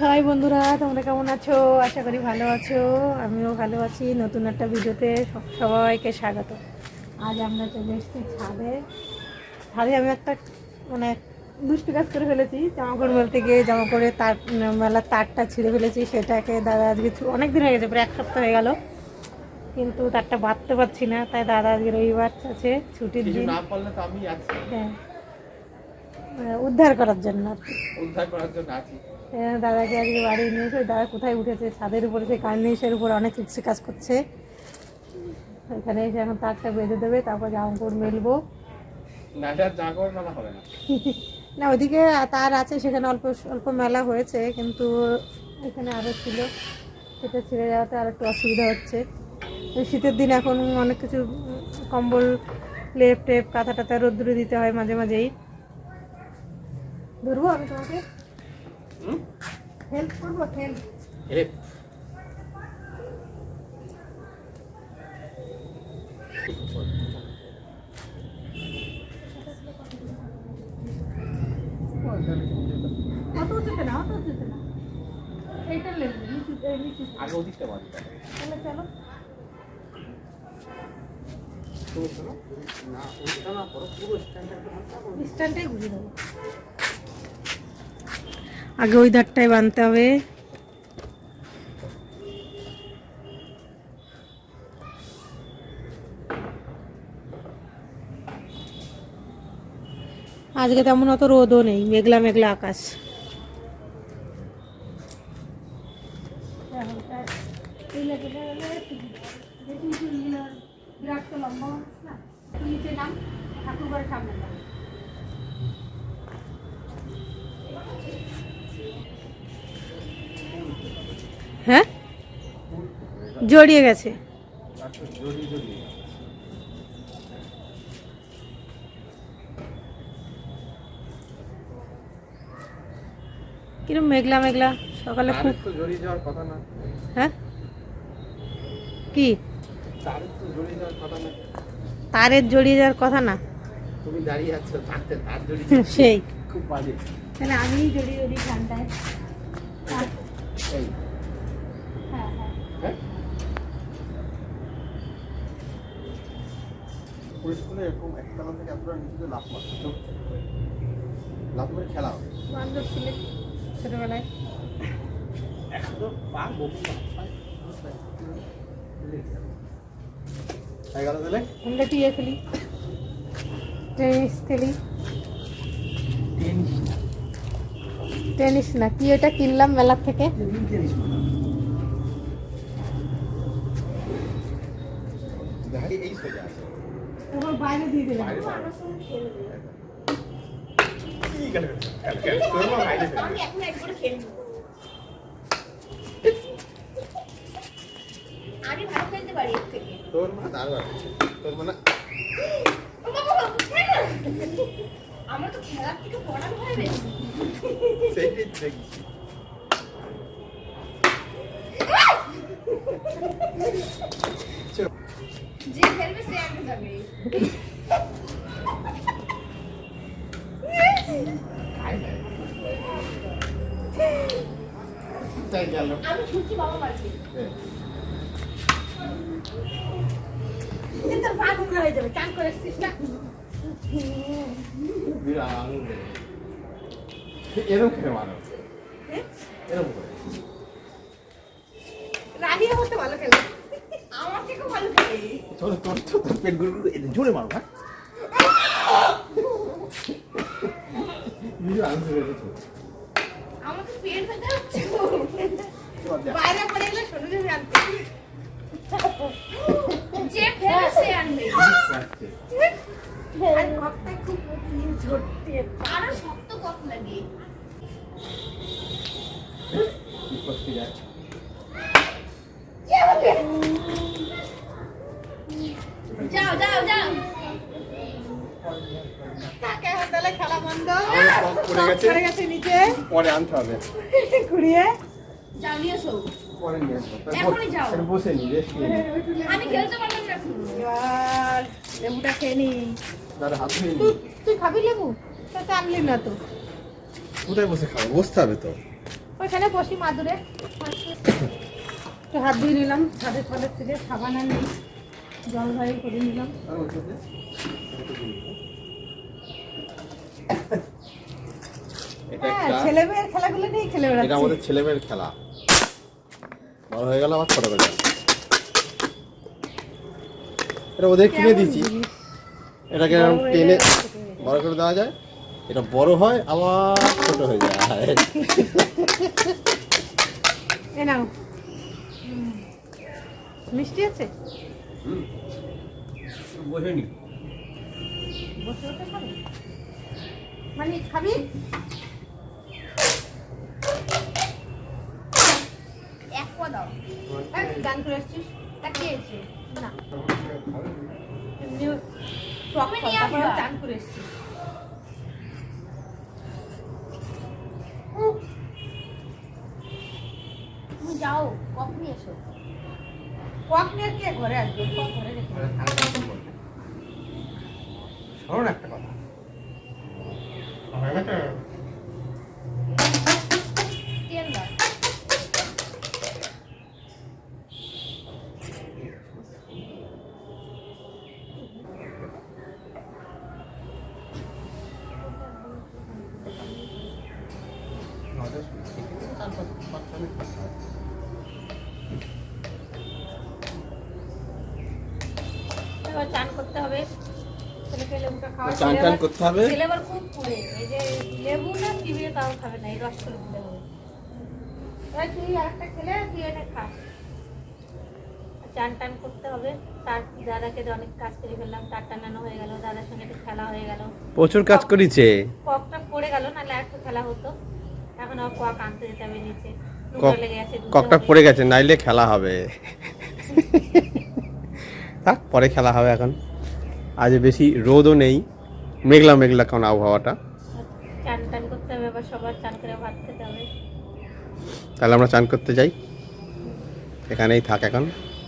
High বন্ধুরা তোমরা কেমন আছো? আশা করি ভালো আছো। আমিও ভালো আছি। নতুন একটা ভিডিওতে সবাইকে স্বাগত। আজ আমরা চলে এসেছি ছাদে। ছাদে আমি একটা মানে দুষ্টু কাজ করে ফেলেছি। জামা কাপড় মেলতে গিয়ে জামা করে তার মেলার তারটা ছিঁড়ে ফেলেছি। সেটাকে দাদা আজকে অনেক দিন হয়ে গেছে প্রায় এক সপ্তাহ হয়ে গেল। কিন্তু তারটা বাঁধতে পারছি না। তাই দাদা আজকে রবিবার আছে ছুটির দিন। হ্যাঁ। উদ্ধার করার জন্য। আর কি উদ্ধার করার জন্য আছি। দাদাকে আজকে বাড়ি নিয়ে এসে দাদা কোথায় উঠেছে ছাদের উপরে সেই কার্নিশের উপর অনেক ইচ্ছে কাজ করছে। এখানে এসে এখন তারটা বেঁধে দেবে তারপর জামা কাপড় মেলবো। না ওইদিকে তার আছে সেখানে অল্প অল্প মেলা হয়েছে কিন্তু এখানে আরও ছিল। সেটা ছেড়ে যাওয়াতে আর একটু অসুবিধা হচ্ছে। শীতের দিন এখন অনেক কিছু কম্বল লেপ টেপ কাঁথা টাথা রোদ্দুরে দিতে হয় মাঝে মাঝেই। ধরবো আমি তোমাকে হুম? হেল্প করব হেল্প এ অত উঁচুতে না অত উঁচুতে না এইটার লেবু নিচু এই নিচু আগে ওদিকটা বাড়ি তাহলে চলো তুমি শোনো না ওইটা না করো পুরো স্ট্যান্ডার্ড স্ট্যান্ডটাই ঘুরিয়ে দেবো আগে ওই ধারটায় বাঁধতে হবে। আজকে তেমন অত রোদও নেই, মেঘলা মেঘলা আকাশ। বিরাট সামনে। হ্যাঁ? জড়িয়ে গেছে। কিরম মেঘলা মেঘলা সকালে খুব জড়িয়ে যাওয়ার কথা না। হ্যাঁ? কি? তারের জড়িয়ে যাওয়ার কথা না? তুমি দাঁড়িয়ে আছো তার জড়িয়ে সেই। খুব বাজে। তাহলে আমি জড়িয়ে জড়িয়ে ঠান্ডায় হ্যাঁ এই হ্যাঁ হ্যাঁ স্কুলে এরকম একতলা থেকে এতটা নিচুতে লাফ মারছে তো লাফ করে খেলা হবে। বান্ধব ছিলে ছোটবেলায়। এখন তো পা বমি তাহলে আমরা কি ইয়ে খেলি? টেনিস খেলি। টেনিস না। টেনিস না কি ওটা কিনলাম মেলার থেকে? টেনিস গাড়ি এই সোজা আছে তারপর বাইরে দিয়ে দিলাম বাইরে বাইরে। কি গেল? তোর মা বাইরে ফেলবে। আমি ভালো খেলতে পারি এর থেকে তোর মা তার বাড়ি। তোর মা না আমার তো খেলার থেকে পড়ার ভয় বেশি সেইটাই দেখছি। যে খেলবে সে আগে যাবে। গেল? আমি বাবা হ্যাঁ। তোর পা নোংরা হয়ে যাবে চান করে এসছিস না। এরম করে মারো। এরম করে। রাগিয়ে হতে ভালো খেলে। আমার থেকে ভালো চলো তোর তোর পেটগুলো জোরে মারো হ্যাঁ বিরাট আনন্দ হয়েছে আমার তো পেট ব্যথা হচ্ছে বাইরে পড়ে গেলে শোনো যাবে আনতে যে খেলবে সে আনবে আর কপটাই খুব ঝরতে আরও শক্ত কত লাগে কি করতে যায়? যাও যাও যাও কাকে হাতালে খেলা বন্ধ আমার সব পড়ে গেছে। পড়ে গেছে নিচে? পরে আনতে হবে। ঘুরিয়ে। যাও নিয়ে এসো। পরে নিয়ে এখনই যাও। বসে নি রেস্ট আমি খেলতে পারব না এখন। লেবুটা খেয়ে নি। দাদা হাত তুই খাবি লেবু? তা তো আনলি না তো। কোথায় বসে খাব? বসতে হবে তো। ওইখানে বসি মাদুরে। একটু হাত ধুয়ে নিলাম ছাদের কলের থেকে সাবান আর নেই জল ভাই করে নিলাম। এটা হ্যাঁ একটা ছেলে খেলাগুলো নিয়ে খেলে এটা আমাদের ছেলেমেয়ের খেলা। বড় হয়ে গেল আবার ছোট হয়ে এটা ওদের কিনে দিয়েছি। এটাকে এরকম টেনে। বড় করে দেওয়া যায়। এটা বড় হয় আবার ছোট হয়ে যায়। এ নাও। মিষ্টি আছে? বসে খাবি? মানে খাবি এক পা দাও। গান করে আসছিস? তা কে না। তুমি। চান করে এসছিস যাও কফ নিয়ে এসো। কক কে ঘরে আসবে? ঘরে রেখে দে। শোন একটা কথা। এবার চান করতে হবে। ছেলেকে লেবুটা খাওয়া চান টান করতে হবে। ছেলে আবার খুব পুড়ে। এই যে লেবু না চিবিয়ে তাও খাবে না এই রস করে দিতে হবে এবার তুই আরেকটা খেলে তুই এনে খাস চান টান করতে হবে। তার দাদাকে অনেক কাজ করে ফেললাম তার টানানো হয়ে গেল দাদার সঙ্গে একটু খেলা হয়ে গেল। প্রচুর কাজ করেছে। ককটা পড়ে গেল নাহলে একটু খেলা হতো। এখন কক আনতে যেতে হবে নিচে। ককটা পড়ে গেছে। নাইলে খেলা হবে। থাক পরে খেলা হবে এখন। আজ বেশি রোদও নেই মেঘলা মেঘলা কারণ আবহাওয়াটা। তাহলে আমরা চান করতে যাই। এখানেই থাক এখন।